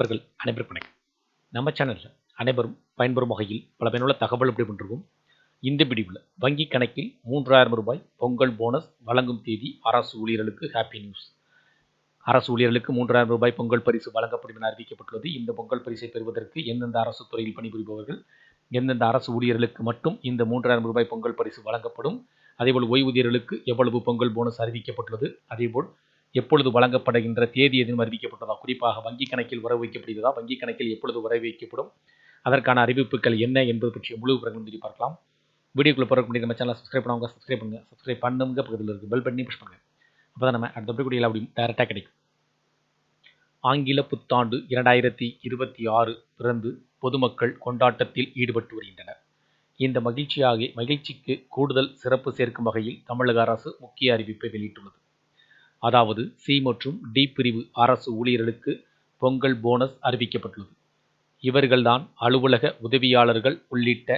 நண்பர்கள் அனைவருக்கும் வணக்கம். நம்ம சேனலில் அனைவரும் பயன்பெறும் வகையில் பல பயனுள்ள தகவல் எப்படி பண்ணிருக்கோம் இந்த பிடிவில் வங்கி கணக்கில் மூன்றாயிரம் ரூபாய் பொங்கல் போனஸ் வழங்கும் தேதி அரசு ஊழியர்களுக்கு ஹாப்பி நியூஸ் அரசு ஊழியர்களுக்கு மூன்றாயிரம் ரூபாய் பொங்கல் பரிசு வழங்கப்படும் என அறிவிக்கப்பட்டுள்ளது. இந்த பொங்கல் பரிசை பெறுவதற்கு எந்தெந்த அரசு துறையில் பணிபுரிபவர்கள் எந்தெந்த அரசு ஊழியர்களுக்கு மட்டும் இந்த மூன்றாயிரம் ரூபாய் பொங்கல் பரிசு வழங்கப்படும் அதேபோல் ஓய்வூதியர்களுக்கு எவ்வளவு பொங்கல் போனஸ் அறிவிக்கப்பட்டுள்ளது அதேபோல் எப்பொழுது வழங்கப்படுகின்ற தேதி எதுவும் அறிவிக்கப்பட்டதா குறிப்பாக வங்கிக் கணக்கில் வரவு வைக்கப்படுகிறதா வங்கி கணக்கில் எப்பொழுது வரவு வைக்கப்படும் அதற்கான அறிவிப்புகள் என்ன என்பது பற்றிய முழு விவரங்களும் தெரிவி பார்க்கலாம். வீடியோக்குள்ள போகிற முடியும் நம்ம சேனலை சப்ஸ்கிரைப் பண்ணுவாங்க சப்ஸ்கிரைப் பண்ணுங்கள் சப்ஸ்கிரைப் பண்ணுங்க. பக்கத்தில் இருக்குது பெல் பண்ணி புஷ் பண்ணுங்கள் அப்போ தான் நம்ம அடுத்த வீடியோவில் அப்படியும் டேரெக்டாக கிடைக்கும். ஆங்கில புத்தாண்டு இரண்டாயிரத்தி இருபத்தி ஆறு பிறந்து பொதுமக்கள் கொண்டாட்டத்தில் ஈடுபட்டு வருகின்றனர். இந்த மகிழ்ச்சியாக மகிழ்ச்சிக்கு கூடுதல் சிறப்பு சேர்க்கும் வகையில் தமிழக அரசு முக்கிய அறிவிப்பை வெளியிட்டுள்ளது. அதாவது சி மற்றும் டி பிரிவு அரசு ஊழியர்களுக்கு பொங்கல் போனஸ் அறிவிக்கப்பட்டுள்ளது. இவர்கள்தான் அலுவலக உதவியாளர்கள் உள்ளிட்ட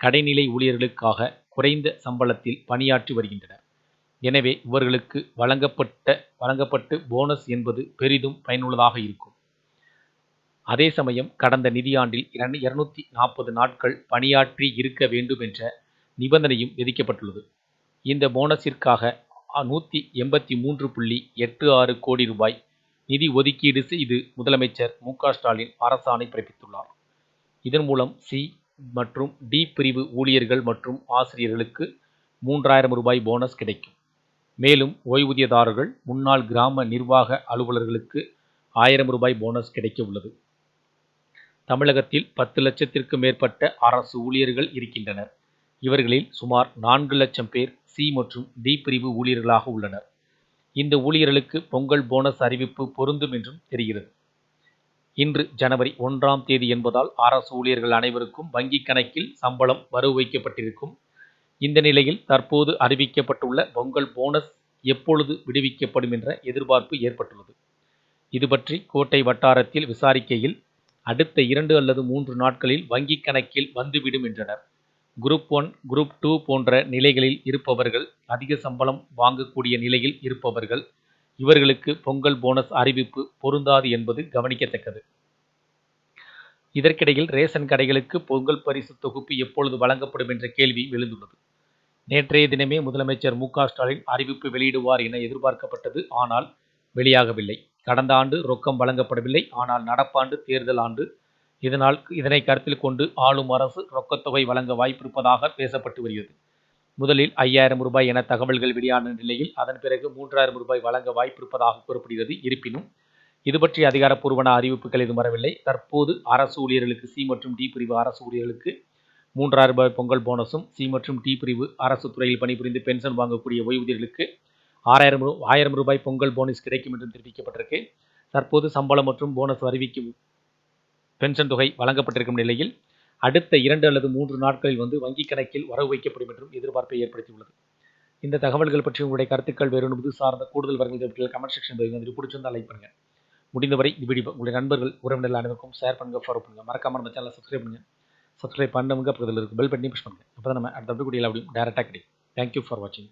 கடைநிலை ஊழியர்களுக்காக குறைந்த சம்பளத்தில் பணியாற்றி வருகின்றனர். எனவே இவர்களுக்கு வழங்கப்பட்ட வழங்கப்பட்டு போனஸ் என்பது பெரிதும் பயனுள்ளதாக இருக்கும். அதே சமயம் கடந்த நிதியாண்டில் இருநூத்தி நாற்பது நாட்கள் பணியாற்றி இருக்க வேண்டும் என்ற நிபந்தனையும் விதிக்கப்பட்டுள்ளது. இந்த போனஸிற்காக நூற்றி எண்பத்தி மூன்று புள்ளி எட்டு ஆறு கோடி ரூபாய் நிதி ஒதுக்கீடு செய்து முதலமைச்சர் மு ஸ்டாலின் அரசாணை பிறப்பித்துள்ளார். இதன் மூலம் சி மற்றும் டி பிரிவு ஊழியர்கள் மற்றும் ஆசிரியர்களுக்கு மூன்றாயிரம் ரூபாய் போனஸ் கிடைக்கும். மேலும் ஓய்வூதியதாரர்கள் முன்னாள் கிராம நிர்வாக அலுவலர்களுக்கு ஆயிரம் ரூபாய் போனஸ் கிடைக்க உள்ளது. தமிழகத்தில் பத்து லட்சத்திற்கு மேற்பட்ட அரசு ஊழியர்கள் இருக்கின்றனர். இவர்களில் சுமார் நான்கு லட்சம் பேர் சி மற்றும் டி பிரிவு ஊழியர்களாக உள்ளனர். இந்த ஊழியர்களுக்கு பொங்கல் போனஸ் அறிவிப்பு பொருந்தும் என்றும் தெரிகிறது. இன்று ஜனவரி ஒன்றாம் தேதி என்பதால் அரசு ஊழியர்கள் அனைவருக்கும் வங்கிக் கணக்கில் சம்பளம் வரவு வைக்கப்பட்டிருக்கும். இந்த நிலையில் தற்போது அறிவிக்கப்பட்டுள்ள பொங்கல் போனஸ் எப்பொழுது விடுவிக்கப்படும் என்ற எதிர்பார்ப்பு ஏற்பட்டுள்ளது. இது பற்றி கோட்டை வட்டாரத்தில் விசாரிக்கையில் அடுத்த இரண்டு அல்லது மூன்று நாட்களில் வங்கிக் கணக்கில் வந்துவிடும் என்றனர். குரூப் ஒன் குரூப் டூ போன்ற நிலைகளில் இருப்பவர்கள் அதிக சம்பளம் வாங்கக்கூடிய நிலையில் இருப்பவர்கள் இவர்களுக்கு பொங்கல் போனஸ் அறிவிப்பு பொருந்தாது என்பது கவனிக்கத்தக்கது. இதற்கிடையில் ரேஷன் கடைகளுக்கு பொங்கல் பரிசு தொகுப்பு எப்பொழுது வழங்கப்படும் என்ற கேள்வி எழுந்துள்ளது. நேற்றைய தினமே முதலமைச்சர் மு ஸ்டாலின் அறிவிப்பு வெளியிடுவார் என எதிர்பார்க்கப்பட்டது ஆனால் வெளியாகவில்லை. கடந்த ஆண்டு ரொக்கம் வழங்கப்படவில்லை ஆனால் நடப்பாண்டு தேர்தல் ஆண்டு இதனால் இதனை கருத்தில் கொண்டு ஆளும் அரசு ரொக்கத்தொகை வழங்க வாய்ப்பிருப்பதாக பேசப்பட்டு வருகிறது. முதலில் ஐயாயிரம் ரூபாய் என தகவல்கள் வெளியான நிலையில் அதன் பிறகு மூன்றாயிரம் ரூபாய் வழங்க வாய்ப்பிருப்பதாக கூறப்படுகிறது. இருப்பினும் இது பற்றி அதிகாரப்பூர்வமான அறிவிப்புகள் எதுவும் வரவில்லை. தற்போது அரசு ஊழியர்களுக்கு சி மற்றும் டி பிரிவு அரசு ஊழியர்களுக்கு மூன்றாயிரம் ரூபாய் பொங்கல் போனஸும் சி மற்றும் டி பிரிவு அரசு துறையில் பணிபுரிந்து பென்ஷன் வாங்கக்கூடிய ஓய்வூதியர்களுக்கு ஆறாயிரம் ஆயிரம் ரூபாய் பொங்கல் போனஸ் கிடைக்கும் என்றும் தெரிவிக்கப்பட்டிருக்கு. தற்போது சம்பளம் மற்றும் போனஸ் அறிவிக்கும் பென்ஷன் தொகை வழங்கப்பட்டிருக்கும் நிலையில் அடுத்த இரண்டு அல்லது மூன்று நாட்களில் வந்து வங்கிக் கணக்கில் வரவு வைக்கப்படும் என்றும் எதிர்பார்ப்பை ஏற்படுத்தியுள்ளது. இந்த தகவல்கள் பற்றி உங்களுடைய கருத்துக்கள் வேறு சார்ந்த கூடுதல் வரங்கள் கமெண்ட் செக்ஷன் வந்து பிடிச்சிருந்தால் லைக் பண்ணுங்கள் முடிந்தவரை இந்த வீடியோ உங்களுடைய நண்பர்கள் உறவினர்கள் அனைவருக்கும் ஷேர் பண்ணுங்கள் ஃபாலோ பண்ணுங்கள் மறக்காம நம்ம சேனலை சப்ஸ்கிரைப் பண்ணுங்கள் சப்ஸ்கிரைப் பண்ணுங்க இதில் இருக்குது பெல் பண்ணி புஷ் பண்ணுங்கள் அப்போ தான் நம்ம அடுத்த வீடியோவில் அப்படியும் டேரெக்டாக கிடைக்கும். தேங்க்யூ ஃபார் வாட்சிங்